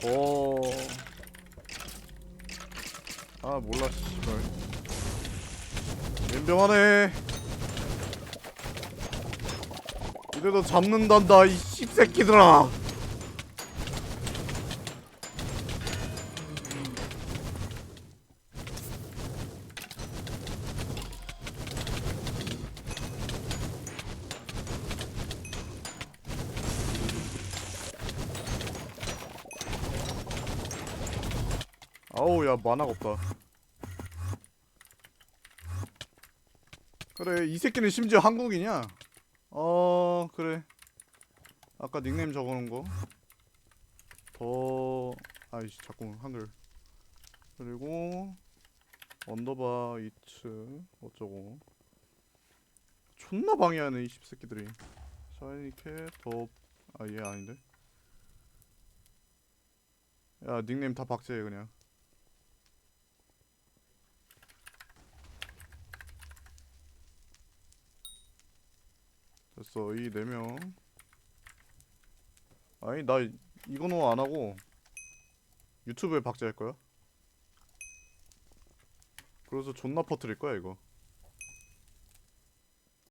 더. 아 몰라 씨발. 연병하네. 이래도 잡는단다 이 씹새끼들아. 아우 야 만화가 없다. 그래 이 새끼는 심지어 한국이냐 어 그래. 아까 닉네임 적어놓은 거 더 아이씨 자꾸 한글. 그리고 언더바 이츠 어쩌고. 존나 방해하네 이 씹새끼들이. 샤이니캣 더아얘 아닌데? 야 닉네임 다 박제해 그냥 됐어 이 네 명. 아니 나 이거는 안 하고 유튜브에 박제할 거야. 그래서 존나 퍼뜨릴 거야 이거